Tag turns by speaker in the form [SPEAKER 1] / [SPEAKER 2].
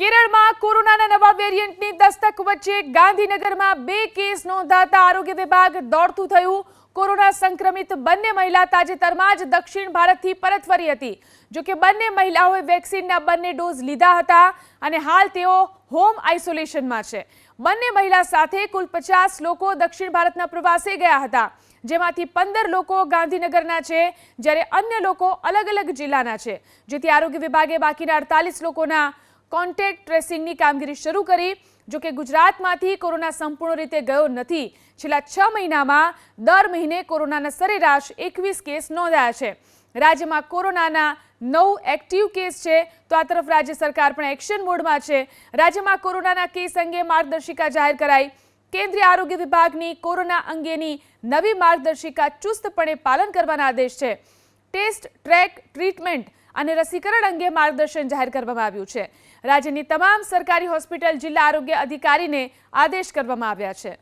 [SPEAKER 1] કેરળમાં કોરોનાના નવા વેરિયન્ટની દસ્તક વચ્ચે ગાંધીનગરમાં બે કેસ નોંધાતા આરોગ્ય વિભાગ દોડતું થયું. કોરોના સંક્રમિત બંને મહિલા તાજેતરમાં જ દક્ષિણ ભારતથી પરત ફરી હતી. જો કે બંને મહિલાઓએ વેક્સિનના બંને ડોઝ લીધા હતા અને હાલ તેઓ હોમ આઇસોલેશનમાં છે. બંને મહિલા સાથે કુલ પચાસ લોકો દક્ષિણ ભારતના પ્રવાસે ગયા હતા, જેમાંથી પંદર લોકો ગાંધીનગરના છે, જ્યારે અન્ય લોકો અલગ અલગ જિલ્લાના છે. જેથી આરોગ્ય વિભાગે બાકીના અડતાલીસ લોકોના કોન્ટેક્ટ ટ્રેસિંગની કામગીરી શરૂ કરી, જો કે ગુજરાતમાંથી કોરોના સંપૂર્ણ રીતે ગયો નથી. છેલ્લા છ મહિનામાં દર મહિને કોરોનાના સરેરાશ એકવીસ કેસ નોંધાયા છે. રાજ્યમાં કોરોનાના નવ એક્ટિવ કેસ છે. તો આ તરફ રાજ્ય સરકાર પણ એક્શન મોડમાં છે. રાજ્યમાં કોરોનાના કેસ અંગે માર્ગદર્શિકા જાહેર કરાઈ. કેન્દ્રીય આરોગ્ય વિભાગની કોરોના અંગેની નવી માર્ગદર્શિકા ચુસ્તપણે પાલન કરવાના આદેશ છે. ટેસ્ટ, ટ્રેક, ટ્રીટમેન્ટ અને રસીકરણ અંગે માર્ગદર્શન જાહેર કરવામાં આવ્યું છે. રાજ્યની તમામ સરકારી હોસ્પિટલ જિલ્લા આરોગ્ય અધિકારીને આદેશ કરવામાં આવ્યા છે.